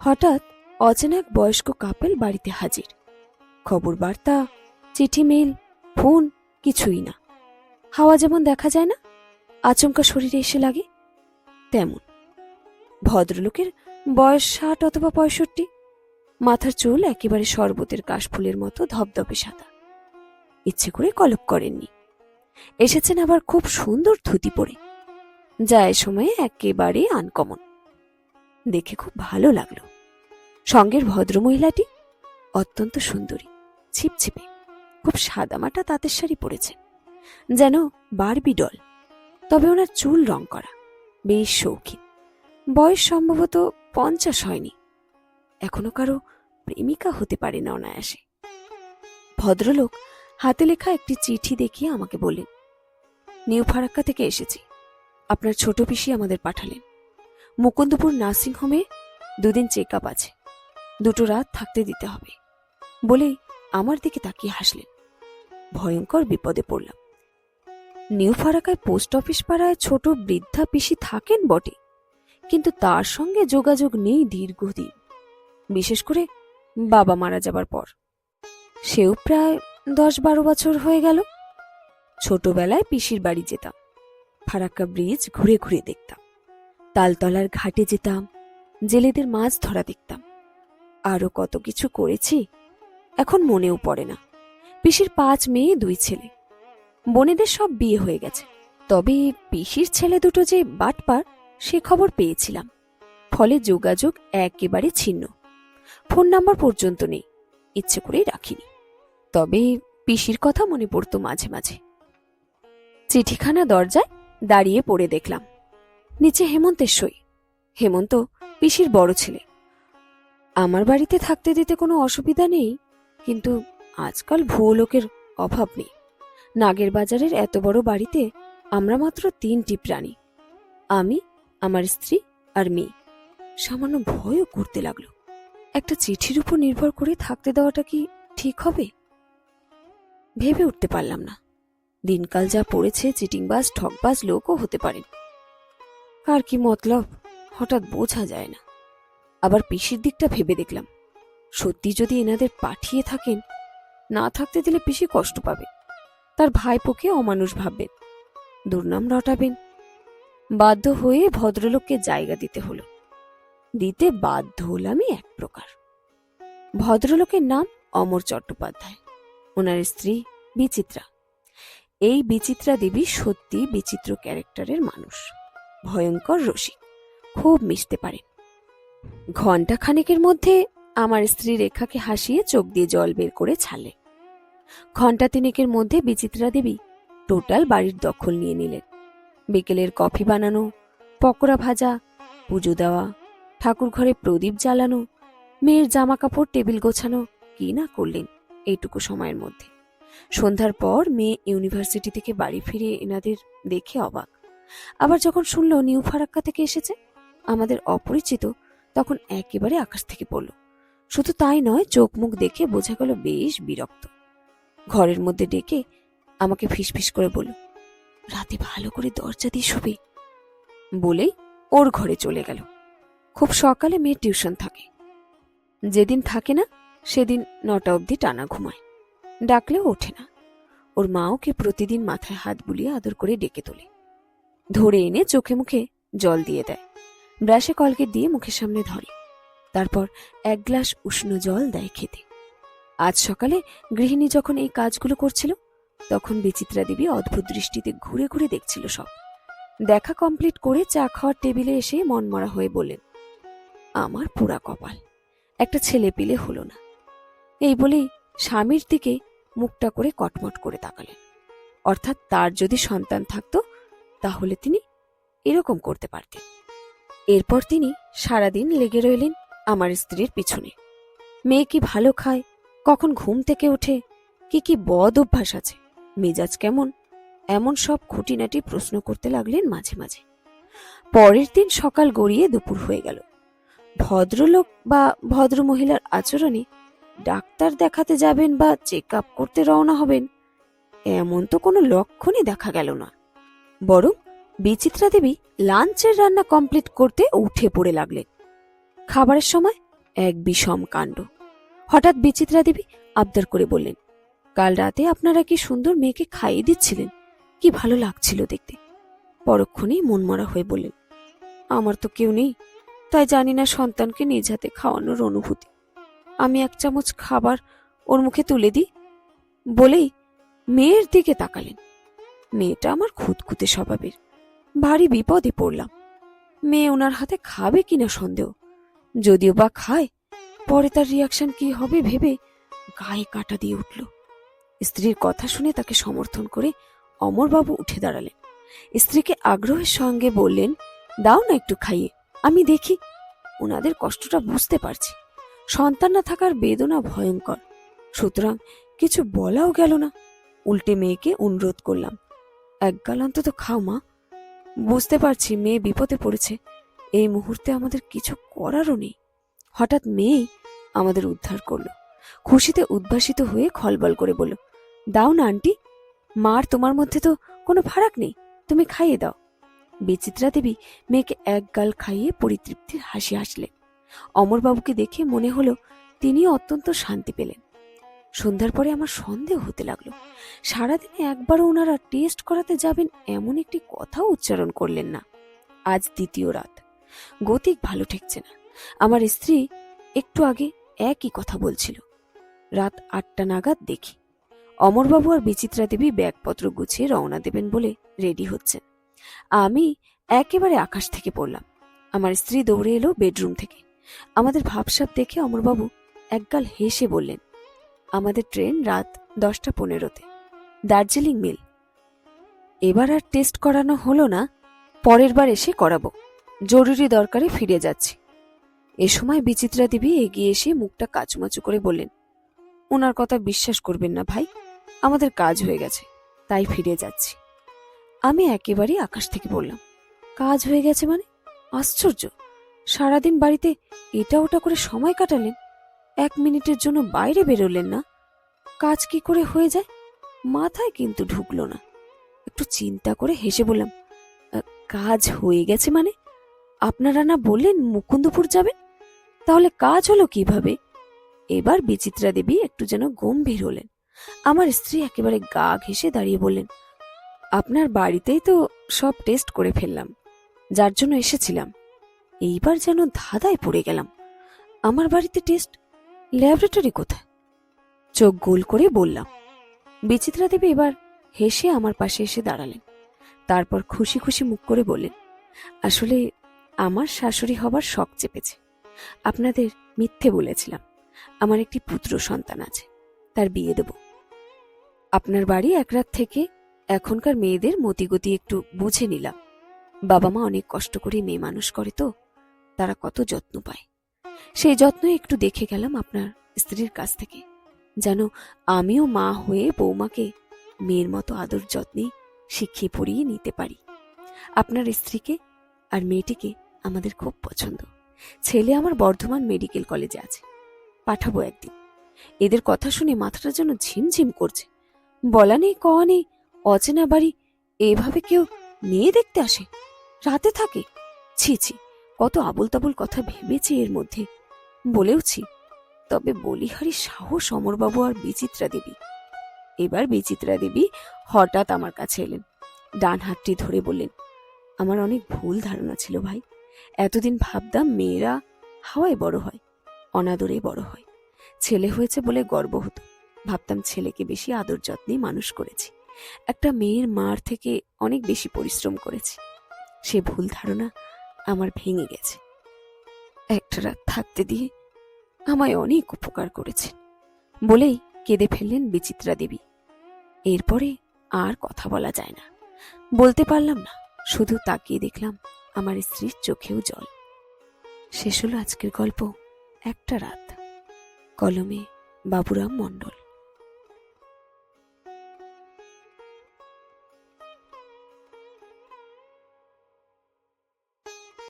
হঠাৎ অচেনা এক বয়স্ক কাপেল বাড়িতে হাজির। খবর বার্তা চিঠি মেল ফোন, কিছুই না। হাওয়া যেমন দেখা যায় না, আচমকা শরীরে এসে লাগে, তেমন। ভদ্রলোকের বয়স ষাট অথবা পঁয়ষট্টি। মাথার চুল একেবারে শরবতের কাশফুলের মতো ধবধবে সাদা। ইচ্ছে করে কলপ করেননি। এসেছেন আবার খুব সুন্দর ধুতি পরে। যা এ সময়ে একেবারে আনকমন। দেখে খুব ভালো লাগল। সঙ্গের ভদ্রমহিলাটি অত্যন্ত সুন্দরী ছিপছিপে খুব সাদামাটা তাঁতের শাড়ি পরেছেন যেন বারবি ডল, তবে ওনার চুল রং করা, বেশ শৌখিন। বয়স সম্ভবত পঞ্চাশ হয়নি। এখনও কারও প্রেমিকা হতে পারে না অনায়াসে। ভদ্রলোক হাতে লেখা একটি চিঠি দেখিয়ে আমাকে বললেন, নিউ ফারাক্কা থেকে এসেছি। আপনার ছোট পিসি আমাদের পাঠালেন। মুকুন্দপুর নার্সিংহোমে দুদিন চেক আপ আছে। দুটো রাত থাকতে দিতে হবে। বলেই আমার দিকে তাকিয়ে হাসলেন। ভয়ঙ্কর বিপদে পড়লাম। নিউ ফারাকায় পোস্ট অফিস পাড়ায় ছোট বৃদ্ধা পিসি থাকেন বটে, কিন্তু তার সঙ্গে যোগাযোগ নেই দীর্ঘদিন। বিশেষ করে বাবা মারা যাবার পর। সেও প্রায় দশ বারো বছর হয়ে গেল। ছোটবেলায় পিসির বাড়ি যেতাম। ফারাক্কা ব্রিজ ঘুরে ঘুরে দেখতাম। তালতলার ঘাটে যেতাম, জেলেদের মাছ ধরা দেখতাম। আরও কত কিছু করেছি, এখন মনেও পড়ে না। পিসির পাঁচ মেয়ে, দুই ছেলে। বোনেদের সব বিয়ে হয়ে গেছে। তবে পিসির ছেলে দুটো যে বাটপার, সে খবর পেয়েছিলাম। ফলে যোগাযোগ একেবারে ছিন্ন। ফোন নাম্বার পর্যন্ত নেই, ইচ্ছে করেই রাখিনি। তবে পিসির কথা মনে পড়তো মাঝে মাঝে। চিঠিখানা দরজায় দাঁড়িয়ে পড়ে দেখলাম। নিচে হেমন্তের সই। হেমন্ত পিসির বড় ছেলে। আমার বাড়িতে থাকতে দিতে কোনো অসুবিধা নেই, কিন্তু আজকাল ভুয়ো লোকের অভাব নেই। নাগের বাজারের এত বড় বাড়িতে আমরা মাত্র তিনটি প্রাণী। আমি, আমার স্ত্রী আর মেয়ে। সামান্য ভয়ও করতে লাগল। একটা চিঠির উপর নির্ভর করে থাকতে দেওয়াটা কি ঠিক হবে? ভেবে উঠতে পারলাম না। দিনকাল যা পড়েছে, চিটিংবাজ ঠকবাজ লোকও হতে পারেন। কার কি মতলব? হঠাৎ বোঝা যায় না। আবার পিসির দিকটা ভেবে দেখলাম। সত্যি যদি এনাদের পাঠিয়ে থাকেন, না থাকতে দিলে পিসি কষ্ট পাবে। তার ভাইপোকে অমানুষ ভাববেন, দুর্নাম রটাবেন। বাধ্য হয়ে ভদ্রলোককে জায়গা দিতে হলো। দিতে বাধ্য হলামই এক প্রকার। ভদ্রলোকের নাম অমর চট্টোপাধ্যায়। ওনার স্ত্রী বিচিত্রা। এই বিচিত্রা দেবী সত্যি বিচিত্র ক্যারেক্টারের মানুষ। ভয়ঙ্কর রসিক। খুব মিশতে পারেন ঘণ্টা খানেকের মধ্যে আমার স্ত্রী রেখাকে হাসিয়ে চোখ দিয়ে জল বের করে ছালে ঘণ্টা তিনেকের মধ্যে বিচিত্রা দেবী টোটাল বাড়ির দখল নিয়ে নিলেন। বিকেলের কফি বানানো, পকোড়া ভাজা, পুজো দেওয়া, ঠাকুর ঘরে প্রদীপ জ্বালানো, মেয়ের জামা কাপড় টেবিল গোছানো, কি না করলেন এইটুকু সময়ের মধ্যে। সন্ধ্যার পর মেয়ে ইউনিভার্সিটি থেকে বাড়ি ফিরে এনাদের দেখে অবাক। আবার যখন শুনল নিউ ফারাক্কা থেকে এসেছে, আমাদের অপরিচিত, তখন একেবারে আকাশ থেকে পড়ল। শুধু তাই নয় চোখ মুখ দেখে বোঝা গেল বেশ বিরক্ত। ঘরের মধ্যে ডেকে আমাকে ফিসফিস করে বলল, রাতে ভালো করে দরজা দিয়ে শুবে। বলেই ওর ঘরে চলে গেল। খুব সকালে মেয়ের টিউশন থাকে। যেদিন থাকে না, সেদিন নটা অবধি টানা ঘুমায়। ডাকলেও ওঠে না। ওর মা ওকে প্রতিদিন মাথায় হাত বুলিয়ে আদর করে ডেকে তোলে। ধরে এনে চোখে মুখে জল দিয়ে দেয়। ব্রাশে কলকে দিয়ে মুখের সামনে ধরে। তারপর এক গ্লাস উষ্ণ জল দেয় খেতে। আজ সকালে গৃহিণী যখন এই কাজগুলো করছিল, তখন বিচিত্রা দেবী অদ্ভুত দৃষ্টিতে ঘুরে ঘুরে দেখছিল সব। দেখা কমপ্লিট করে চা খাওয়ার টেবিলে এসে মনমরা হয়ে বললেন, আমার পুরা কপাল, একটা ছেলে পেলে হলো না। এই বলেই স্বামীর দিকে মুখটা করে কটমট করে তাকালেন। অর্থাৎ তার যদি সন্তান থাকতো তাহলে তিনি এরকম করতে পারতেন। এরপর তিনি সারাদিন লেগে রইলেন আমার স্ত্রীর পিছনে। মেয়ে কি ভালো খায়? কখন ঘুম থেকে ওঠে কি কি বদ অভ্যাস আছে? মেজাজ কেমন? এমন সব খুঁটিনাটি প্রশ্ন করতে লাগলেন মাঝে মাঝে। পরের দিন সকাল গড়িয়ে দুপুর হয়ে গেল। ভদ্রলোক বা ভদ্রমহিলার আচরণে ডাক্তার দেখাতে যাবেন বা চেক আপ করতে রওনা হবেন, এমন তো কোনো লক্ষণই দেখা গেল না। বরং বিচিত্রা দেবী লাঞ্চের রান্না কমপ্লিট করতে উঠে পড়ে লাগলেন। খাবারের সময় এক বিষম কাণ্ড। হঠাৎ বিচিত্রা দেবী আবদার করে বললেন, কাল রাতে আপনারা কি সুন্দর মেয়েকে খাইয়ে দিচ্ছিলেন? কি ভালো লাগছিল দেখতে। পরক্ষণেই মনমরা হয়ে বললেন, আমার তো কেউ নেই, তাই জানি না সন্তানকে নিজ হাতে খাওয়ানোর অনুভূতি। আমি এক চামচ খাবার ওর মুখে তুলে দিই। বলেই মেয়ের দিকে তাকালেন। মেয়েটা আমার খুঁতখুঁতে স্বভাবের। ভারী বিপদে পড়লাম। মেয়ে ওনার হাতে খাবে কিনা সন্দেহ। যদিও বা খায়, পরে তার রিয়াকশন কি হবে ভেবে গায়ে কাটা দিয়ে উঠল। স্ত্রীর কথা শুনে তাকে সমর্থন করে অমরবাবু উঠে দাঁড়ালেন। স্ত্রীকে আগ্রহের সঙ্গে বললেন, দাও না একটু খাইয়ে, আমি দেখি। ওনাদের কষ্টটা বুঝতে পারছি। সন্তান না থাকার বেদনা ভয়ঙ্কর। সুতরাং কিছু বলাও গেল না। উল্টে মেয়েকে অনুরোধ করলাম এক গাল অন্তত খাও, মা। বুঝতে পারছি মেয়ে বিপদে পড়েছে। এই মুহূর্তে আমাদের কিছু করারও নেই। হঠাৎ মেয়েই আমাদের উদ্ধার করল। খুশিতে উদ্ভাসিত হয়ে খলবল করে বলল, দাও না, আন্টি। মার, তোমার মধ্যে তো কোনো ফারাক নেই। তুমি খাইয়ে দাও। বিচিত্রা দেবী মেয়েকে এক গাল খাইয়ে পরিতৃপ্তির হাসি হাসলেন। অমরবাবুকে দেখে মনে হলো তিনি অত্যন্ত শান্তি পেলেন। সন্ধ্যার পরে আমার সন্দেহ হতে লাগল। সারাদিনে একবারও ওনারা টেস্ট করাতে যাবেন এমন একটি কথাও উচ্চারণ করলেন না। আজ দ্বিতীয় রাত। গতিক ভালো ঠেকছে না। আমার স্ত্রী একটু আগে একই কথা বলছিল। রাত আটটা নাগাদ দেখি। অমরবাবু আর বিচিত্রা দেবী ব্যাগপত্র গুছিয়ে রওনা দেবেন বলে রেডি হচ্ছেন। আমি একেবারে আকাশ থেকে পড়লাম। আমার স্ত্রী দৌড়ে এলো বেডরুম থেকে। আমাদের ভাবসাব দেখে অমরবাবু একগাল হেসে বললেন আমাদের ট্রেন রাত দশটা পনেরোতে। দার্জিলিং মিল। এবার আর টেস্ট করানো হলো না, পরের বার এসে করাবো। জরুরি দরকারে ফিরে যাচ্ছি। এ সময় বিচিত্রা দেবী এগিয়ে এসে মুখটা কাচুমাচু করে বললেন, ওনার কথা বিশ্বাস করবেন না ভাই, আমাদের কাজ হয়ে গেছে, তাই ফিরে যাচ্ছি। আমি একেবারেই আকাশ থেকে বললাম, কাজ হয়ে গেছে মানে? আশ্চর্য! সারাদিন বাড়িতে এটা ওটা করে সময় কাটালেন? এক মিনিটের জন্য বাইরে বেরোলেন না। কাজ কি করে হয়ে যায়? মাথায় কিন্তু ঢুকলো না। একটু চিন্তা করে হেসে বললাম কাজ হয়ে গেছে মানে? আপনারা না বললেন মুকুন্দপুর যাবেন? তাহলে কাজ হলো কীভাবে? এবার বিচিত্রা দেবী একটু যেন গম্ভীর হলেন। আমার স্ত্রী একেবারে গা ঘেসে দাঁড়িয়ে বললেন, আপনার বাড়িতেই তো সব টেস্ট করে ফেললাম, যার জন্য এসেছিলাম। এইবার যেন ধাঁধায় পড়ে গেলাম। আমার বাড়িতে টেস্ট ল্যাবরেটরি কোথায়? চোখ গোল করে বললাম। বিচিত্রা দেবী এবার হেসে আমার পাশে এসে দাঁড়ালেন। তারপর খুশি খুশি মুখ করে বললেন, আসলে আমার শাশুড়ি হবার শখ চেপেছে। আপনাদের মিথ্যে বলেছিলাম, আমার একটি পুত্র সন্তান আছে, তার বিয়ে দেব। আপনার বাড়ি এক রাত থেকে এখনকার মেয়েদের মতিগতি একটু বুঝে নিলাম। বাবা মা অনেক কষ্ট করে মেয়ে মানুষ করে তো, তারা কত যত্ন পায়। সেই যত্ন একটু দেখে গেলাম আপনার স্ত্রীর কাছ থেকে। যেন আমিও মা হয়ে বৌমাকে মেয়ের মতো আদর যত্নে শিখিয়ে পড়িয়ে নিতে পারি। আপনার স্ত্রীকে আর মেয়েটিকে আমাদের খুব পছন্দ। ছেলে আমার বর্ধমান মেডিকেল কলেজে আছে। পাঠাবো একদিন। এদের কথা শুনে মাথাটা যেন ঝিমঝিম করছে। বলা নেই, কওয়া নেই, অচেনা বাড়ি এভাবে কেউ মেয়ে দেখতে আসে? রাতে থাকে? ছি ছি, কত আবল তাবল কথা ভেবেছি এর মধ্যে। বলেওছি। তবে বলিহারি সাহস অমরবাবু আর বিচিত্রা দেবী। এবার বিচিত্রা দেবী হঠাৎ আমার কাছে এলেন। ডান হাতটি ধরে বললেন, আমার অনেক ভুল ধারণা ছিল ভাই। এতদিন ভাবতাম মেয়েরা হাওয়ায় বড় হয়, অনাদরে বড় হয়। ছেলে হয়েছে বলে গর্ব হতো। ভাবতাম ছেলেকে বেশি আদর যত্নে মানুষ করেছি। একটা মেয়ের মার থেকে অনেক বেশি পরিশ্রম করেছি। সে ভুল ধারণা আমার ভেঙে গেছে। একটা রাত থাকতে দিয়ে আমায় অনেক উপকার করেছেন বলেই কেঁদে ফেললেন বিচিত্রা দেবী। এরপরে আর কথা বলা যায় না। বলতে পারলাম না, শুধু তাকিয়ে দেখলাম আমার স্ত্রীর চোখেও জল। শেষ হলো আজকের গল্প একটা রাত। কলমে বাবুরাম মণ্ডল।